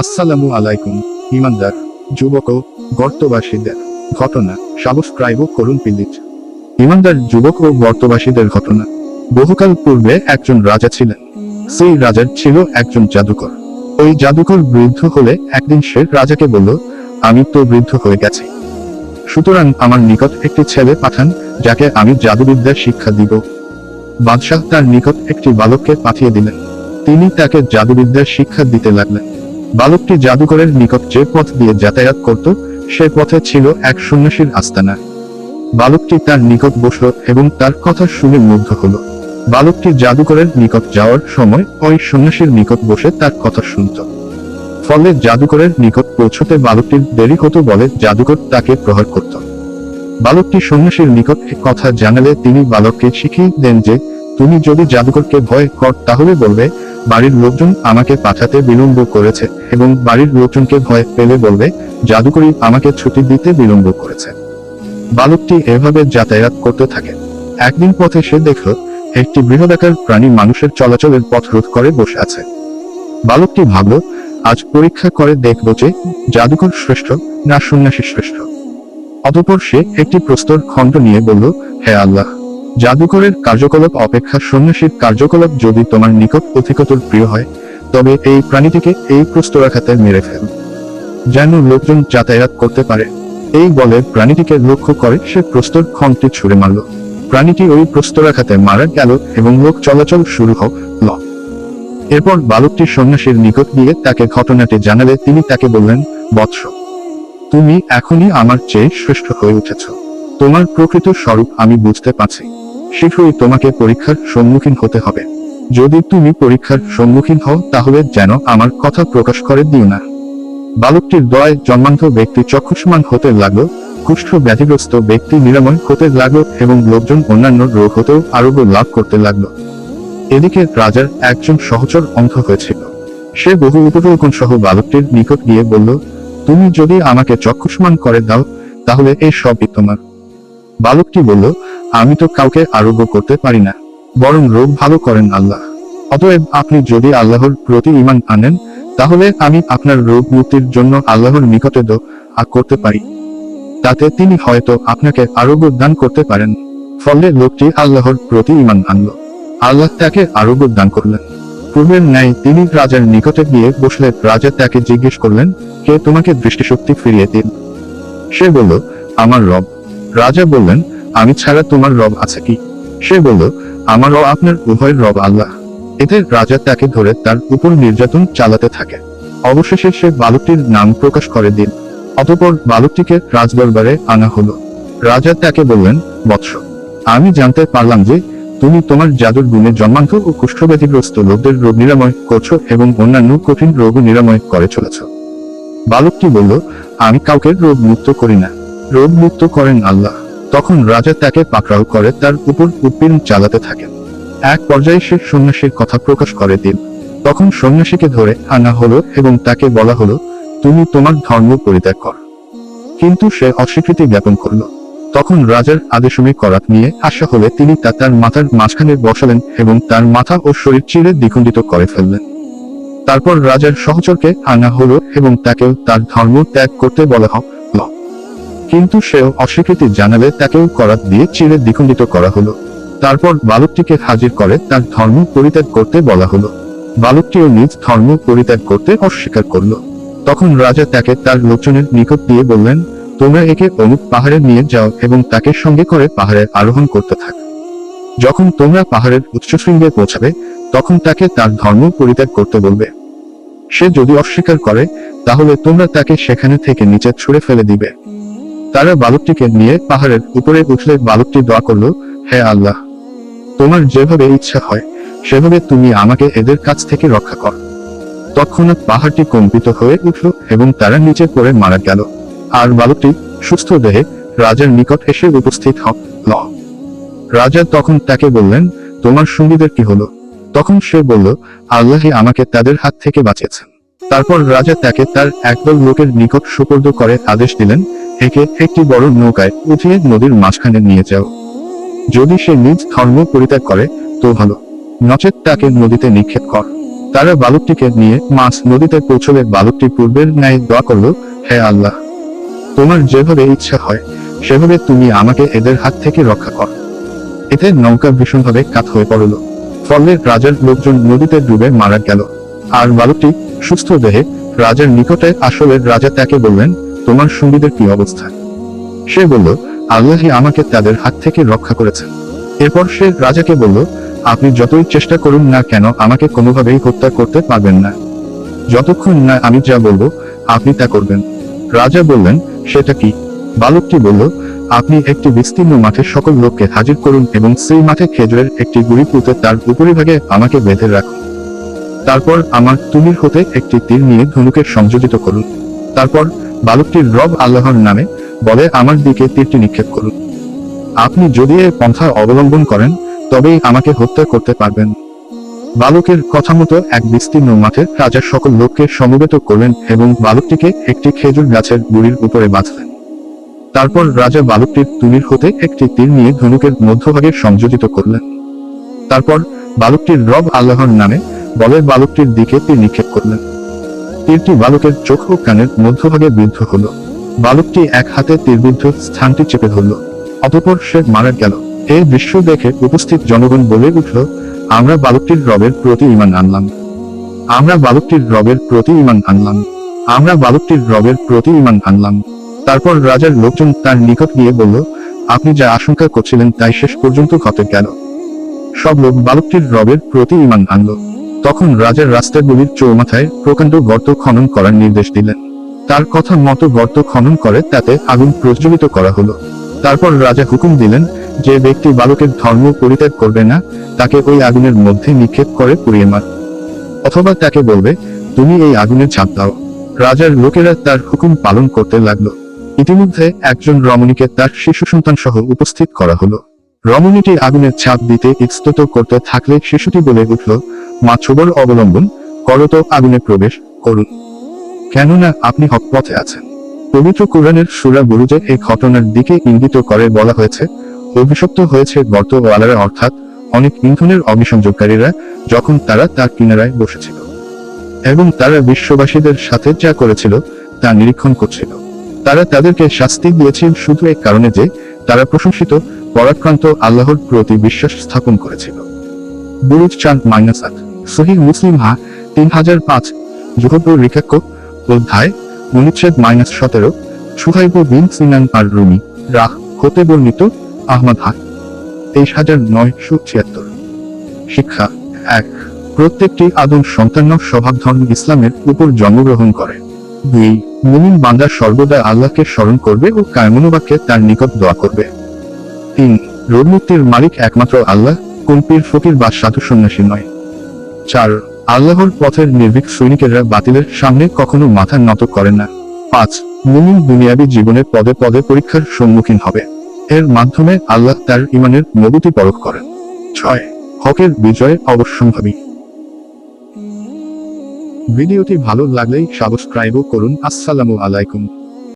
আসসালামু আলাইকুম, ইমানদার, যুবক গর্তবাসীদের ঘটনা, সাবস্ক্রাইব করুন প্লিজ। ইমানদার, যুবক ও গর্তবাসীদের ঘটনা। বহুকাল পূর্বে একজন রাজা ছিলেন। সেই রাজার ছিল একজন জাদুকর। ওই জাদুকর বৃদ্ধ হলে একদিন সে রাজাকে বলল, আমি তো বৃদ্ধ হয়ে গেছি। সুতরাং আমার নিকট একটি ছেলে পাঠান, যাকে আমি জাদুবিদ্যার শিক্ষা দিব। বাদশাহ তার নিকট একটি বালককে পাঠিয়ে দিলেন। তিনি তাকে জাদুবিদ্যার শিক্ষা দিতে লাগলেন। বালকটি জাদুকরের নিকট যে পথ দিয়ে যাতায়াত করত, সে পথে ছিল এক সন্ন্যাসীর আস্তানা। বালকটি তার নিকট বসল এবং তার কথা শুনে মুগ্ধ হলো। বালকটি জাদুকরের নিকট যাওয়ার সময় ওই সন্ন্যাসীর নিকট বসে তার কথা শুনত। ফলে জাদুকরের নিকট পৌঁছতে বালকটির দেরি হতো বলে জাদুকর তাকে প্রহার করত। বালকটি সন্ন্যাসীর নিকট কথা জানালে তিনি বালককে শিখিয়ে দেন যে তুমি যদি জাদুকরকে ভয় কর, তাহলে বলবে, বাড়ির লোকজন আমাকে পাঠাতে বিলম্ব করেছে এবং বাড়ির লোকজনকে ভয় পেলে বলবে জাদুকরি আমাকে ছুটি দিতে বিলম্ব করেছে। বালকটি এভাবে যাতায়াত করতে থাকে। একদিন পথে সে দেখল, একটি বৃহদাকার প্রাণী মানুষের চলাচলের পথ রোধ করে বসে আছে। বালকটি ভাবল, আজ পরীক্ষা করে দেখব যে জাদুকর শ্রেষ্ঠ না সন্ন্যাসী শ্রেষ্ঠ। অতঃপর সে একটি প্রস্তর খণ্ড নিয়ে বলল, হে আল্লাহ! জাদুকরের কার্যকলাপ অপেক্ষা সন্ন্যাসীর কার্যকলাপ যদি তোমার নিকট অধিকতর প্রিয় হয়, তবে এই প্রাণীটিকে এই প্রস্তরাঘাতে মেরে ফেল। যেন লোকজন যাতায়াত করতে পারে, এই বলে প্রাণীটিকে লক্ষ্য করে সে প্রস্তর খণ্ডটি ছুড়ে মারল। প্রাণীটি ওই প্রস্তরাঘাতে মারা গেল এবং লোক চলাচল শুরু হোক ল এরপর বালকটি সন্ন্যাসীর নিকট গিয়ে তাকে ঘটনাটি জানালে তিনি তাকে বললেন, বৎস, তুমি এখনই আমার চেয়ে শ্রেষ্ঠ হয়ে উঠেছ। তোমার প্রকৃত স্বরূপ আমি বুঝতে পারছি। শীঘ্রই তোমাকে পরীক্ষার সম্মুখীন হতে হবে। যদি তুমি পরীক্ষার সম্মুখীন হও, তাহলে যেন আমার কথা প্রকাশ করে দিও না। বালকটির দয় জন্মান্ত ব্যক্তি চক্ষুষ্মান হতে লাগল, কুষ্ঠ ব্যাধিগ্রস্ত ব্যক্তি নিরাময় হতে লাগল এবং লোকজন অন্যান্য রোগ হতেও আরোগ্য লাভ করতে লাগল। এদিকে রাজার একজন সহচর অন্ধ হয়েছিল। সে বহু উপটোকন সহ বালকটির নিকট গিয়ে বলল, তুমি যদি আমাকে চক্ষুষ্মান করে দাও, তাহলে এই সবই তোমার। বালকটি বলল, আমি তো কাউকে আরোগ্য করতে পারি না, বরং রোগ ভালো করেন আল্লাহ। অতএব আপনি যদি আল্লাহর প্রতি ইমান আনেন, তাহলে আমি আপনার রোগ মুক্তির জন্য আল্লাহর নিকটে দো আ করতে পারি। তাতে তিনি হয়তো আপনাকে আরোগ্য দান করতে পারেন। ফলে লোকটি আল্লাহর প্রতি ইমান আনল। আল্লাহ তাকে আরোগ্য দান করলেন। পূর্বের ন্যায় তিনি রাজার নিকটে গিয়ে বসলে রাজা তাকে জিজ্ঞেস করলেন, কে তোমাকে দৃষ্টিশক্তি ফিরিয়ে দিন সে বলল, আমার রব। রাজা বললেন, আমি ছাড়া তোমার রব আছে কি? সে বলল, আমার ও আপনার উভয়ের রব আল্লাহ। এতে রাজা তাকে ধরে তার উপর নির্যাতন চালাতে থাকে। অবশেষে সে বালকটির নাম প্রকাশ করে দিন। অতঃপর বালকটিকে রাজদরবারে আনা হলো। রাজা তাকে বললেন, বৎস, আমি জানতে পারলাম যে তুমি তোমার জাদুর গুণে জন্মান্ত ও কুষ্ঠব্যাধিগ্রস্ত লোকদের রোগ নিরাময় করছ এবং অন্যান্য কঠিন রোগ নিরাময় করে চলেছ। বালকটি বলল, আমি কাউকে রোগ মুক্ত করি না। রোগ মুক্ত করেন আল্লাহ। তখন রাজা তাকে পাকড়াও করে, তার উপর উৎপীড়ন চালাতে থাকেন। এক পর্যায়ে সে সন্ন্যাসীর কথা প্রকাশ করে দিল তখন সন্ন্যাসীকে ধরে আনা হলো এবং তাকে বলা হলো, তুমি তোমার ধর্ম পরিত্যাগ কর। কিন্তু সে অস্বীকৃতি জ্ঞাপন করল। তখন রাজার আদেশমে করাত নিয়ে আসা হলে তিনি তা তার মাথার মাঝখানে বসালেন এবং তার মাথা ও শরীর চিরে দ্বিখণ্ডিত করে ফেললেন। তারপর রাজার সহচরকে আনা হলো এবং তাকেও তার ধর্ম ত্যাগ করতে বলা হল কিন্তু সেও অস্বীকৃতি জানালে তাকেও করাত দিয়ে চিরে দ্বিখণ্ডিত করা হলো। তারপর বালকটিকে হাজির করে তার ধর্ম পরিত্যাগ করতে বলা হলো। বালকটিও নিজ ধর্ম পরিত্যাগ করতে অস্বীকার করল। তখন রাজা তাকে তার লোকজনের নিকট দিয়ে বললেন, তোমরা একে অমুক পাহাড়ে নিয়ে যাও এবং তাকে সঙ্গে করে পাহাড়ে আরোহণ করতে থাক। যখন তোমরা পাহাড়ের উচ্চশৃঙ্গে পৌঁছাবে, তখন তাকে তার ধর্ম পরিত্যাগ করতে বলবে। সে যদি অস্বীকার করে, তাহলে তোমরা তাকে সেখানে থেকে নিচে ছুড়ে ফেলে দিবে। তারা বালকটিকে নিয়ে পাহাড়ের উপরে উঠলে বালকটি দোয়া করল, হে আল্লাহ, তোমার যেভাবে ইচ্ছা হয়, সেভাবে তুমি আমাকে এদের কাছ থেকে রক্ষা কর। তৎক্ষণাৎ পাহাড়টি কম্পিত হয়ে উঠল এবং তারা নিচে পড়ে মারা গেল। আর বালকটি সুস্থ দেহে রাজার নিকট এসে উপস্থিত হল রাজা তখন তাকে বললেন, তোমার সঙ্গীদের কি হলো? তখন সে বলল, আল্লাহই আমাকে তাদের হাত থেকে বাঁচিয়েছেন। তারপর রাজা তাকে তার একদল লোকের নিকট সুপর্দ করে আদেশ দিলেন একে একটি বড় নৌকায় উঠিয়ে নদীর মাঝখানে নিয়ে যাও। যদি সে নিজ ধর্ম পরিত্যাগ করে, তো ভালো। নচেত তাকে নদীতে নিক্ষেপ কর। তারা বালকটিকে নিয়ে মাছ নদীতে পৌঁছলে বালকটি পূর্বের ন্যায় দোয়া করল, হে আল্লাহ, তোমার যেভাবে ইচ্ছা হয়, সেভাবে তুমি আমাকে এদের হাত থেকে রক্ষা কর। এতে নৌকা ভীষণভাবে কাত হয়ে পড়ল। ফলে রাজার লোকজন নদীতে ডুবে মারা গেল। আর বালকটি সুস্থ দেহে রাজার নিকটে আসলে রাজা তাকে বললেন তোমার সঙ্গীদের কি অবস্থা? সে বলল, আল্লাহই আমাকে তাদের হাত থেকে রক্ষা করেছেন। এরপর সে রাজাকে বলল, আপনি যতই চেষ্টা করুন না কেন, আমাকে কোনোভাবেই হত্যা করতে পারবেন না। যতক্ষণ না আমি যা বলব, আপনি তা করবেন। রাজা বললেন, সেটা কি? বালকটি বলল, আপনি একটি বিস্তীর্ণ মাঠে সকল লোককে হাজির করুন এবং সেই মাঠে খেজুরের একটি গুড়ি পুঁতে তার উপরিভাগে আমাকে বেঁধে রাখুন। তারপর আমার তুমির হতে একটি তীর নিয়ে ধনুকে সংযোজিত করুন। তারপর বালকটির রব আল্লাহর নামে বলে আমার দিকে তীরটি নিক্ষেপ করুন। আপনি যদি এ পন্থা অবলম্বন করেন, তবেই আমাকে হত্যা করতে পারবেন। বালকের কথা মতো এক বিস্তীর্ণ মাঠে রাজার সকল লোককে সমবেত করলেন এবং বালকটিকে একটি খেজুর গাছের গুড়ির উপরে বাঁধলেন। তারপর রাজা বালকটির তুলির হতে একটি তীর নিয়ে ধনুকের মধ্যভাগে সংযোজিত করলেন। তারপর বালকটির রব আল্লাহর নামে বলে বালকটির দিকে তীর নিক্ষেপ করলেন। তীরটি বালকের চোখ ও কানের মধ্যভাগে বিদ্ধ হলো। বালকটি এক হাতে তীরবিদ্ধ স্থানটি চেপে ধরল। অতঃপর সে মারা গেল। এই দৃশ্য দেখে উপস্থিত জনগণ বলে উঠল, আমরা বালকটির রবের প্রতি ইমান আনলাম। আমরা বালকটির রবের প্রতি ইমান আনলাম। আমরা বালকটির রবের প্রতি ইমান আনলাম। তারপর রাজার লোকজন তার নিকট গিয়ে বলল, আপনি যা আশঙ্কা করছিলেন তাই শেষ পর্যন্ত ঘটে গেল। সব লোক বালকটির রবের প্রতি ইমান আনল। তখন রাজার রাস্তাগুলির চৌমাথায় প্রকাণ্ড গর্ত খনন করার নির্দেশ দিলেন। তার কথা মতো গর্ত খনন করে তাতে আগুন প্রজ্বলিত করা হলো। তারপর রাজা হুকুম দিলেন যে ব্যক্তি বালকের ধর্ম পরিত্যাগ করবে না, তাকে ওই আগুনের মধ্যে নিক্ষেপ করে পুড়িয়ে মার। অথবা তাকে বলবে, তুমি এই আগুনে ঝাঁপ দাও। রাজার লোকেরা তার হুকুম পালন করতে লাগল। ইতিমধ্যে একজন রমণীকে তার শিশু সন্তান সহ উপস্থিত করা হলো। রমণীটি আগুনের ছাপ দিতে ইস্তত করতে থাকলে শিশুটি বলে উঠল মা ছবর অবলম্বন করত আগুনে প্রবেশ করুন। কেননা আপনি হক পথে আছেন। পবিত্র কোরআনের সুরা বুরুজে এই ঘটনার দিকে ইঙ্গিত করে বলা হয়েছে, অভিশপ্ত হয়েছে গর্তওয়ালারা অর্থাৎ অনেক ইন্ধনের অভিসংযোগকারীরা যখন তারা তার কিনারায় বসেছিল এবং তারা বিশ্ববাসীদের সাথে যা করেছিল তা নিরীক্ষণ করছিল। তারা তাদেরকে শাস্তি দিয়েছিল শুধু এই কারণে যে তারা প্রশংসিত, পরাক্রান্ত আল্লাহর প্রতি বিশ্বাস স্থাপন করেছিল। বুরুজ চাঁদ মাইনাস আট। সহিহ মুসলিম হা তিন হাজার পাঁচ। জুহব রিকাক্য, অধ্যায় অনুচ্ছেদ মাইনাস সতেরো। সুহাইব বিন সিনান আর রুমি। রাহ হতে বর্ণিত, আহমদ হা। তেইশ হাজার নয়শো ছিয়াত্তর। শিক্ষা, এক। প্রত্যেকটি আদম সন্তান স্বভাব ধর্ম ইসলামের উপর জন্মগ্রহণ করে। দুই। মুমিন বান্দা সর্বদা আল্লাহকে স্মরণ করবে ও কায়মনোবাক্যে তার নিকট দোয়া করবে। তিন। রোগ মুক্তির মালিক একমাত্র আল্লাহ কোন ফকির বা সাধু সন্ন্যাসী নয় চার আল্লাহর পথের নির্ভীক সৈনিকেরা বাতিলের সামনে কখনো মাথা নত করে না। পাঁচ, মুমিন দুনিয়াবী জীবনে পদে পদে পরীক্ষার সম্মুখীন হবে। এর মাধ্যমে আল্লাহ তার ইমানের মবুতি পরখ করেন। ছয়, হকের বিজয় অবশ্যম্ভাবী। ভিডিওটি ভালো লাগলেই সাবস্ক্রাইবও করুন। আসসালামু আলাইকুম।